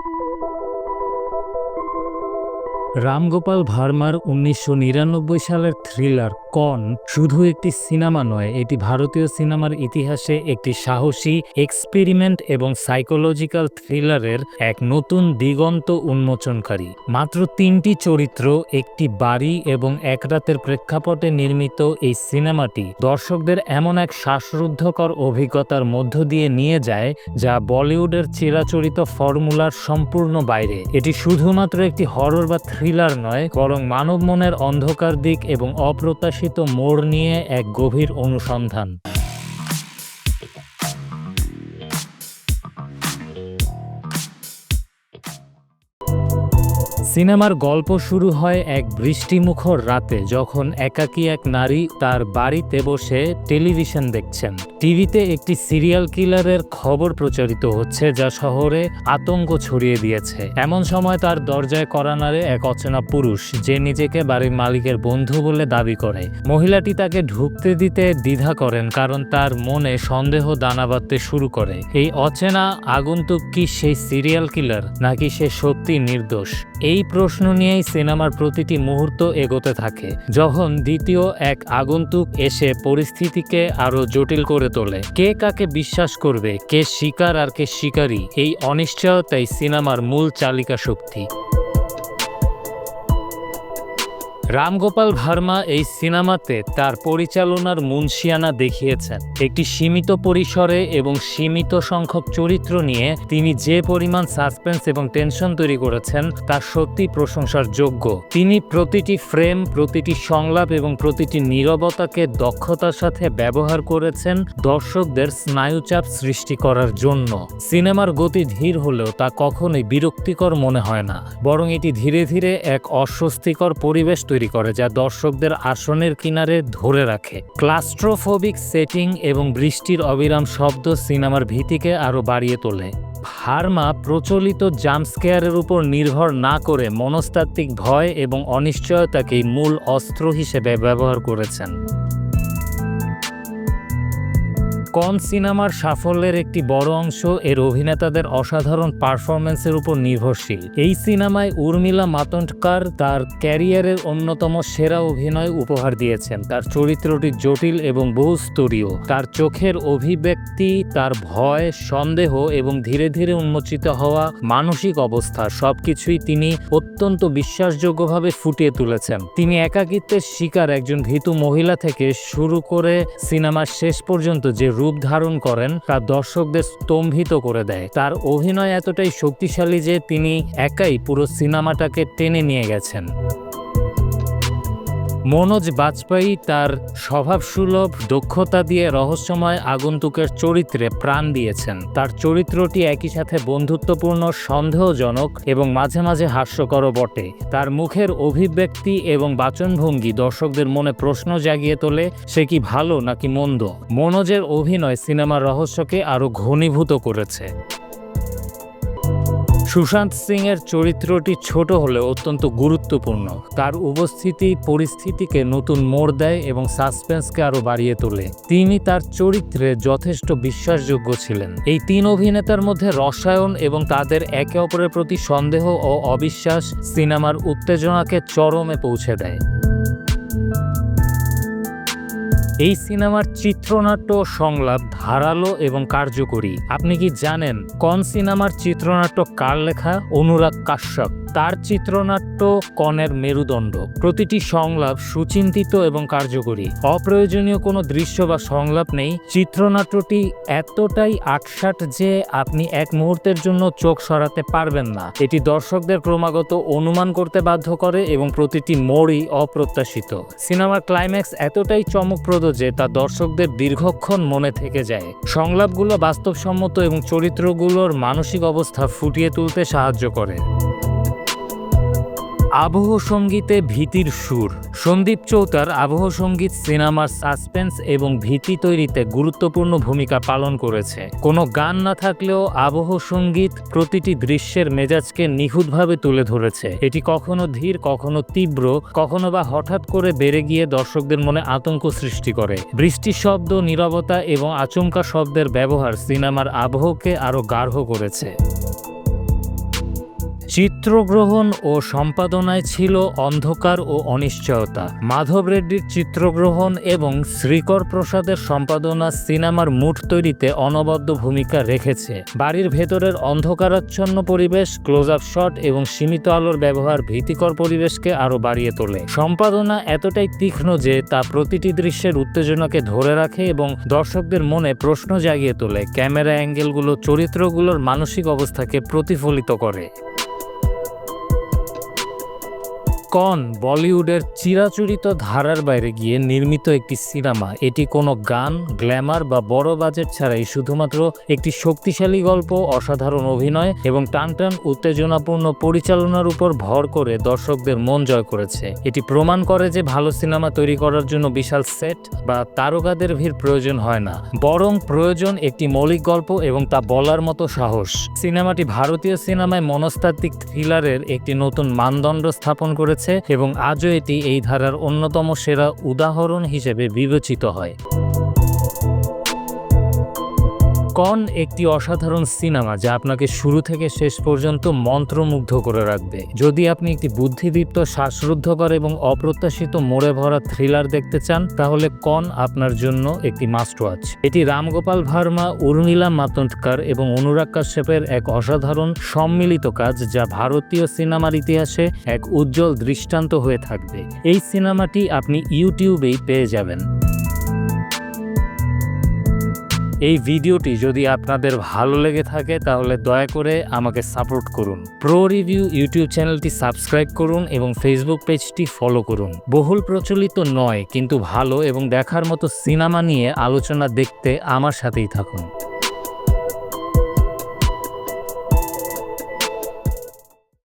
Thank you. Ramgopal ভার্মার উনিশশো নিরানব্বই সালের থ্রিলার কন শুধু একটি সিনেমা নয়, এটি ভারতীয় সিনেমার ইতিহাসে একটি সাহসী, এক্সপেরিমেন্ট এবং সাইকোলজিক্যাল থ্রিলারের এক নতুন দিগন্ত উন্মোচনকারী। মাত্র তিনটি চরিত্র, একটি বাড়ি এবং এক রাতের প্রেক্ষাপটে নির্মিত এই সিনেমাটি দর্শকদের এমন এক শ্বাসরুদ্ধকর অভিজ্ঞতার মধ্য দিয়ে নিয়ে যায়, যা বলিউডের চিরাচরিত ফর্মুলার সম্পূর্ণ বাইরে। এটি শুধুমাত্র একটি হরর বা থ্রিলার নয় বরং মানব মনের অন্ধকার দিক এবং অপ্রত্যাশিত মোড় নিয়ে এক গভীর অনুসন্ধান। সিনেমার গল্প শুরু হয় এক বৃষ্টিমুখর রাতে যখন একাকী এক নারী তার বাড়িতে বসে টেলিভিশন দেখছেন। টিভিতে একটি সিরিয়াল কিলারের খবর প্রচারিত হচ্ছে যা শহরে আতঙ্ক ছড়িয়ে দিয়েছে। এমন সময় তার দরজায় করা নাড়ে এক অচেনা পুরুষ যে নিজেকে বাড়ির মালিকের বন্ধু বলে দাবি করে। মহিলাটি তাকে ঢুকতে দিতে দ্বিধা করেন কারণ তার মনে সন্দেহ দানা বাঁধতে শুরু করে। এই অচেনা আগন্তুক কি সেই সিরিয়াল কিলার নাকি সে সত্যি নির্দোষ? এই প্রশ্ন নিয়েই সিনেমার প্রতিটি মুহূর্ত এগোতে থাকে, যখন দ্বিতীয় এক আগন্তুক এসে পরিস্থিতিকে আরও জটিল করে তোলে। কে কাকে বিশ্বাস করবে, কে শিকার আর কে শিকারী, এই অনিশ্চয়তাই সিনেমার মূল চালিকা শক্তি রামগোপাল ভার্মা এই সিনেমাতে তার পরিচালনার মুন্সিয়ানা দেখিয়েছেন। একটি সীমিত পরিসরে এবং সীমিত সংখ্যক চরিত্র নিয়ে তিনি যে পরিমাণ সাসপেন্স এবং টেনশন তৈরি করেছেন, তা সত্যি প্রশংসার যোগ্য। তিনি প্রতিটি ফ্রেম, প্রতিটি সংলাপ এবং প্রতিটি নীরবতাকে দক্ষতার সাথে ব্যবহার করেছেন দর্শকদের স্নায়ুচাপ সৃষ্টি করার জন্য। সিনেমার গতি ধীর হলেও তা কখনোই বিরক্তিকর মনে হয় না। বরং এটি ধীরে ধীরে এক অস্বস্তিকর পরিবেশ তৈরি করে, যা দর্শকদের আসনের কিনারে ধরে রাখে। ক্লাস্ট্রোফোবিক সেটিং এবং বৃষ্টির অবিরাম শব্দ সিনেমার ভীতিকে আরও বাড়িয়ে তোলে। ভার্মা প্রচলিত জাম্পস্কেয়ারের উপর নির্ভর না করে মনস্তাত্ত্বিক ভয় এবং অনিশ্চয়তাকেই মূল অস্ত্র হিসেবে ব্যবহার করেছেন। কন সিনেমার সাফল্যের একটি বড় অংশ এর অভিনেতাদের অসাধারণ পারফরমেন্সের উপর নির্ভরশীল। এই সিনেমায় উর্মিলা মাতন্ডকার তার ক্যারিয়ারের অন্যতম সেরা অভিনয় উপহার দিয়েছেন। তার চরিত্রটি জটিল এবং বহুস্তরীয় তার চোখের অভিব্যক্তি, তার ভয়, সন্দেহ এবং ধীরে ধীরে উন্মোচিত হওয়া মানসিক অবস্থা সবকিছুই তিনি অত্যন্ত বিশ্বাসযোগ্যভাবে ফুটিয়ে তুলেছেন। তিনি একাকিত্বের শিকার একজন ভীতু মহিলা থেকে শুরু করে সিনেমার শেষ পর্যন্ত যে রূপ ধারণ করেন তা দর্শকদের স্তম্ভিত করে দেয়। তার অভিনয় এতটাই শক্তিশালী যে তিনি একাই পুরো সিনেমাটাকে টেনে নিয়ে গেছেন। মনোজ বাজপেয়ী তার স্বভাবসুলভ দক্ষতা দিয়ে রহস্যময় আগন্তুকের চরিত্রে প্রাণ দিয়েছেন। তার চরিত্রটি একই সাথে বন্ধুত্বপূর্ণ, সন্দেহজনক এবং মাঝে মাঝে হাস্যকরও বটে। তার মুখের অভিব্যক্তি এবং বাচনভঙ্গি দর্শকদের মনে প্রশ্ন জাগিয়ে তোলে, সে কি ভালো নাকি মন্দ? মনোজের অভিনয় সিনেমার রহস্যকে আরও ঘনীভূত করেছে। সুশান্ত সিং এর চরিত্রটি ছোট হলেও অত্যন্ত গুরুত্বপূর্ণ। তার উপস্থিতি, পরিস্থিতিকে নতুন মোড় দেয় এবং সাসপেন্সকে আরও বাড়িয়ে তোলে। তিনি তার চরিত্রে যথেষ্ট বিশ্বাসযোগ্য ছিলেন। এই তিন অভিনেতার মধ্যে রসায়ন এবং তাদের একে অপরের প্রতি সন্দেহ ও অবিশ্বাস সিনেমার উত্তেজনাকে চরমে পৌঁছে দেয়। এই সিনেমার চিত্রনাট্য সংলাপ ধারালো এবং কার্যকরী। আপনি কি জানেন কোন সিনেমার চিত্রনাট্য কার লেখা? অনুরাগ কাশ্যপ। তার চিত্রনাট্য কনের মেরুদণ্ড। প্রতিটি সংলাপ সুচিন্তিত এবং কার্যকরী। অপ্রয়োজনীয় কোনো দৃশ্য বা সংলাপ নেই। চিত্রনাট্যটি এতটাই আটসাট যে আপনি এক মুহূর্তের জন্য চোখ সরাতে পারবেন না। এটি দর্শকদের ক্রমাগত অনুমান করতে বাধ্য করে এবং প্রতিটি মোড়ই অপ্রত্যাশিত। সিনেমার ক্লাইম্যাক্স এতটাই চমকপ্রদ যে তা দর্শকদের দীর্ঘক্ষণ মনে থেকে যায়। সংলাপগুলো বাস্তবসম্মত এবং চরিত্রগুলোর মানসিক অবস্থা ফুটিয়ে তুলতে সাহায্য করে। আবহ সঙ্গীতে ভীতির সুর। সন্দীপ চৌতার আবহ সংগীত সিনেমার সাসপেন্স এবং ভীতি তৈরিতে গুরুত্বপূর্ণ ভূমিকা পালন করেছে। কোনো গান না থাকলেও আবহ সংগীত প্রতিটি দৃশ্যের মেজাজকে নিখুঁতভাবে তুলে ধরেছে। এটি কখনো ধীর, কখনো তীব্র, কখনো বা হঠাৎ করে বেড়ে গিয়ে দর্শকদের মনে আতঙ্ক সৃষ্টি করে। বৃষ্টির শব্দ, নীরবতা এবং আচমকা শব্দের ব্যবহার সিনেমার আবহকে আরও গাঢ় করেছে। চিত্রগ্রহণ ও সম্পাদনায় ছিল অন্ধকার ও অনিশ্চয়তা। মাধব রেড্ডির চিত্রগ্রহণ এবং শ্রীকর প্রসাদের সম্পাদনা সিনেমার মুঠ তৈরিতে অনবদ্য ভূমিকা রেখেছে। বাড়ির ভেতরের অন্ধকারাচ্ছন্ন পরিবেশ ক্লোজ আপ শট এবং সীমিত আলোর ব্যবহার ভীতিকর পরিবেশকে আরও বাড়িয়ে তোলে। সম্পাদনা এতটাই তীক্ষ্ণ যে তা প্রতিটি দৃশ্যের উত্তেজনাকে ধরে রাখে এবং দর্শকদের মনে প্রশ্ন জাগিয়ে তোলে। ক্যামেরা অ্যাঙ্গেলগুলো চরিত্রগুলোর মানসিক অবস্থাকে প্রতিফলিত করে। কন বলিউডের চিরাচরিত ধারার বাইরে গিয়ে নির্মিত একটি সিনেমা। এটি কোনো গান, গ্ল্যামার বা বড় বাজেট ছাড়াই শুধুমাত্র একটি শক্তিশালী গল্প, অসাধারণ অভিনয় এবং টানটান উত্তেজনাপূর্ণ পরিচালনার উপর ভর করে দর্শকদের মন জয় করেছে। এটি প্রমাণ করে যে ভালো সিনেমা তৈরি করার জন্য বিশাল সেট বা তারকাদের ভিড় প্রয়োজন হয় না। বরং প্রয়োজন একটি মৌলিক গল্প এবং তা বলার মতো সাহস। সিনেমাটি ভারতীয় সিনেমায় মনস্তাত্ত্বিক থ্রিলারের একটি নতুন মানদণ্ড স্থাপন করেছে। এবং আজও এটি এই ধারার অন্যতম সেরা উদাহরণ হিসেবে বিবেচিত হয়। কন একটি অসাধারণ সিনেমা যা আপনাকে শুরু থেকে শেষ পর্যন্ত মন্ত্রমুগ্ধ করে রাখবে। যদি আপনি একটি বুদ্ধিদীপ্ত, শ্বাসরুদ্ধকর এবং অপ্রত্যাশিত মোড়ে ভরা থ্রিলার দেখতে চান, তাহলে কন আপনার জন্য একটি মাস্ট ওয়াচ। এটি রামগোপাল ভার্মা, উর্মিলা মাতন্ডকর এবং অনুরাগ কাশ্যপের এক অসাধারণ সম্মিলিত কাজ যা ভারতীয় সিনেমার ইতিহাসে এক উজ্জ্বল দৃষ্টান্ত হয়ে থাকবে। এই সিনেমাটি আপনি ইউটিউবেই পেয়ে যাবেন। এই ভিডিওটি যদি আপনাদের ভালো লেগে থাকে, তাহলে দয়া করে আমাকে সাপোর্ট করুন। প্রো রিভিউ ইউটিউব চ্যানেলটি সাবস্ক্রাইব করুন এবং ফেসবুক পেজটি ফলো করুন। বহুল প্রচলিত নয়, কিন্তু ভালো এবং দেখার মতো সিনেমা নিয়ে আলোচনা দেখতে আমার সাথেই থাকুন।